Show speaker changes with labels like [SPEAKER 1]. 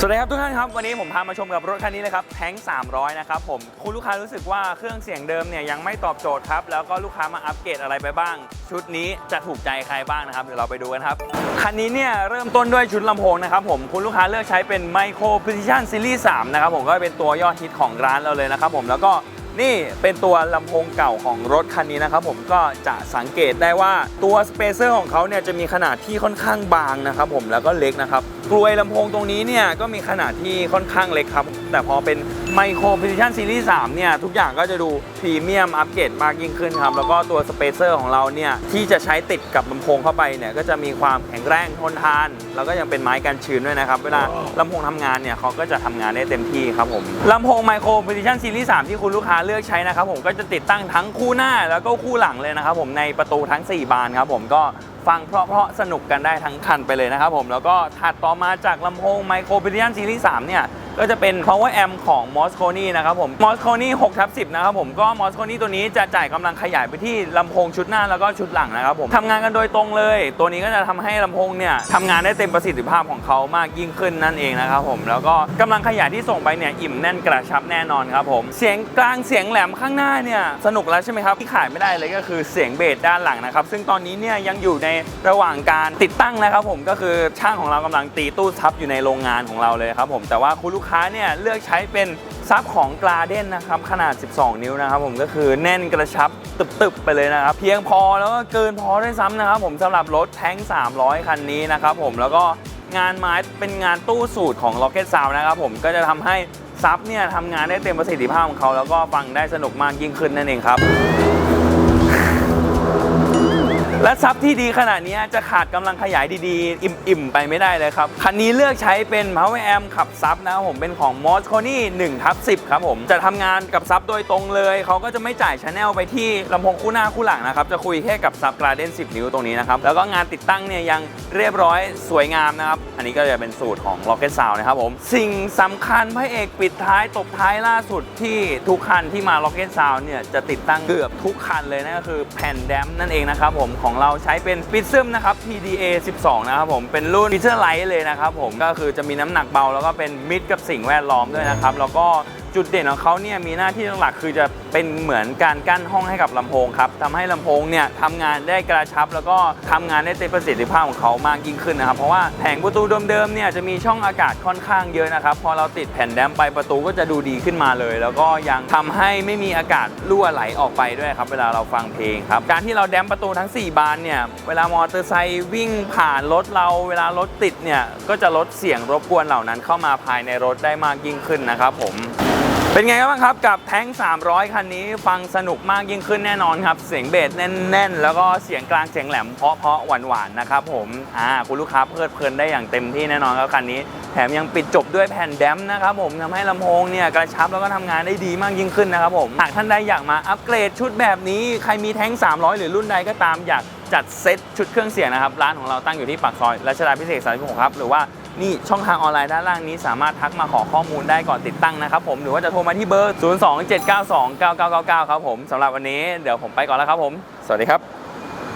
[SPEAKER 1] สวัสดีครับทุกท่านครับวันนี้ผมพามาชมกับรถคันนี้เลยครับแทง300 นะครับผมคุณลูกค้ารู้สึกว่าเครื่องเสียงเดิมเนี่ยยังไม่ตอบโจทย์ครับ แล้วก็ลูกค้ามาอัปเกรดอะไรไปบ้าง ชุดนี้จะถูกใจใครบ้างนะครับ เดี๋ยวเราไปดูกันครับ คันนี้เนี่ยเริ่มต้นด้วยชุดลำโพงนะครับผมคุณลูกค้าเลือกใช้เป็น Micro Precision Series 3นะครับผมก็เป็นตัวยอดฮิตของร้านเราเลยนะครับผมแล้วก็นี่เป็นตัวลำโพงเก่าของรถคันนี้นะครับผมก็จะสังเกตได้ว่าตัวสเปเซอร์ของเขาเนี่ยจะมีขนาดที่ค่อนข้างบางนะครับผมแล้วก็เล็กนะครับ กลวยลำโพงตรงนี้เนี่ยก็มีขนาดที่ค่อนข้างเล็กครับ แต่พอเป็น Micro Precision Series 3เนี่ยทุกอย่างก็จะดูพรีเมียมอัปเกรดมากยิ่งขึ้นครับ แล้วก็ตัวสเปเซอร์ของเราเนี่ยที่จะใช้ติดกับลำโพงเข้าไปเนี่ยก็จะมีความแข็งแรงทนทาน แล้วก็ยังเป็นไม้กันชื้นด้วยนะครับ เวลาลำโพงทำงานเนี่ยเขาก็จะทำงานได้เต็มที่ครับผมลำโพง Micro Precision Series 3 ที่คุณลูกค้าเลือกใช้นะครับผมก็จะติดตั้งทั้งคู่หน้าแล้วก็คู่หลังเลยนะครับผมในประตูทั้ง 4 บานครับผมก็ ฟังเพราะๆสนุกกันได้ทั้งคันไปเลยนะครับผมแล้วก็ถัดต่อมาจากลำโพงไมโครพิเลียนซีรีส์3เนี่ย ก็จะเป็น power amp ของ m o s c o n y นะครับผม m o s c o n y 6ทับ10 นะครับผมก็ m o s c o n y ตัวนี้จะจ่ายกำลังขยายไปที่ลำโพงชุดหน้าแล้วก็ชุดหลังนะครับผมทำงานกันโดยตรงเลย ตัวนี้ก็จะทำให้ลำโพงเนี่ยทำงานได้เต็มประสิทธิภาพของเขามากยิ่งขึ้นนั่นเองนะครับผมแล้วก็กำลังขยายที่ส่งไปเนี่ยอิ่มแน่นกระชับแน่นอนครับผมเสียงกลางเสียงแหลมข้างหน้าเนี่ยสนุกแล้วใช่ไหมครับที่ขายไม่ได้เลยก็คือเสียงเบสด้านหลังนะครับซึ่งตอนนี้เนี่ยยังอยู่ในระหว่างการติดตั้งนะครับผมก็คือช่างของเรากำลังตีตู้ซับอยู่ในโรงงานของเราเลยครับผมแต่ว่าคุณลูกค้าเนี่ยเลือกใช้เป็นซับของกลาเด้นนะครับขนาด 12 นิ้วนะครับผมก็คือแน่นกระชับตึบๆไปเลยนะครับ เพียงพอแล้วก็เกินพอด้วยซ้ำนะครับผมสำหรับรถแท้ง 300 คันนี้นะครับผมแล้วก็งานไม้เป็นงานตู้สูตรของ Rocket Sound นะครับผมก็จะทำให้ซับเนี่ยทำงานได้เต็มประสิทธิภาพของเขา แล้วก็ฟังได้สนุกมากยิ่งขึ้นนั่นเองครับ และซับที่ดีขนาดนี้จะขาดกำลังขยายดีๆ อิ่มๆ ไปไม่ได้เลยครับ คันนี้เลือกใช้เป็น power amp ขับซับนะครับผมเป็นของ m o s c o n y 1ทับ10 ครับผม จะทำงานกับซับโดยตรงเลย เขาก็จะไม่จ่ายชแนลไปที่ลำโพงคู่หน้าคู่หลังนะครับ จะคุยแค่กับซับกราเดน10 นิ้วตรงนี้นะครับ แล้วก็งานติดตั้งเนี่ยยังเรียบร้อยสวยงามนะครับ อันนี้ก็จะเป็นสูตรของ Rocket Sound นะครับผม สิ่งสำคัญพระเอกปิดท้ายตบท้ายล่าสุดที่ทุกคันที่มา Rocket Sound เนี่ยจะติดตั้งเกือบทุกคันเลยนั่นก็คือแผ่นแดมนั่นเองนะครับผมของเราใช้เป็นปิดซึมนะครับ PDA 12 นะครับผมเป็นรุ่นฟิเชอร์ไลท์เลยนะครับผมก็คือจะมีน้ำหนักเบาแล้วก็เป็นมิดกับสิ่งแวดล้อมด้วยนะครับแล้วก็ จุดเด่นของเขาเนี่ยมีหน้าที่หลักคือจะเป็นเหมือนการกั้นห้องให้กับลำโพงครับทำให้ลำโพงเนี่ยทำงานได้กระชับ แล้วก็ทำงานได้เต็มประสิทธิภาพของเขามากยิ่งขึ้นนะครับ เพราะว่าแผงประตูเดิมๆเนี่ยจะมีช่องอากาศค่อนข้างเยอะนะครับ พอเราติดแผ่นแดมไปประตูก็จะดูดีขึ้นมาเลย แล้วก็ยังทำให้ไม่มีอากาศรั่วไหลออกไปด้วยครับ เวลาเราฟังเพลงครับ การที่เราแดมประตูทั้ง 4 บานเนี่ยเวลามอเตอร์ไซค์วิ่งผ่านรถเรา เวลารถติดเนี่ยก็จะลดเสียงรบกวนเหล่านั้นเข้ามาภายในรถได้มากยิ่งขึ้นนะครับผม เป็นไงบ้างครับกับแท้ง 300 คันนี้ฟังสนุกมากยิ่งขึ้นแน่นอนครับ เสียงเบสแน่น ๆ แล้วก็เสียงกลางเสียงแหลมเพาะเพาะหวานๆนะครับผมอ่าคุณลูกค้าเพลิดเพลินได้อย่างเต็มที่แน่นอนครับคันนี้ แถมยังปิดจบด้วยแผ่นแดมนะครับผมทำให้ลำโพงเนี่ยกระชับแล้วก็ทำงานได้ดีมากยิ่งขึ้นนะครับผมหากท่านใดอยากมาอัปเกรดชุดแบบนี้ใครมีแท้ง 300 หรือรุ่นใดก็ตามอยากจัดเซตชุดเครื่องเสียงนะครับร้านของเราตั้งอยู่ที่ปากซอยรัชดาพิเศษ36ครับหรือว่า นี่ช่องทางออนไลน์ด้านล่างนี้สามารถทักมาขอข้อมูลได้ก่อนติดตั้งนะครับผมหรือว่าจะโทรมาที่เบอร์ 027929999 ครับผมสำหรับวันนี้เดี๋ยวผมไปก่อนแล้วครับผม สวัสดีครับ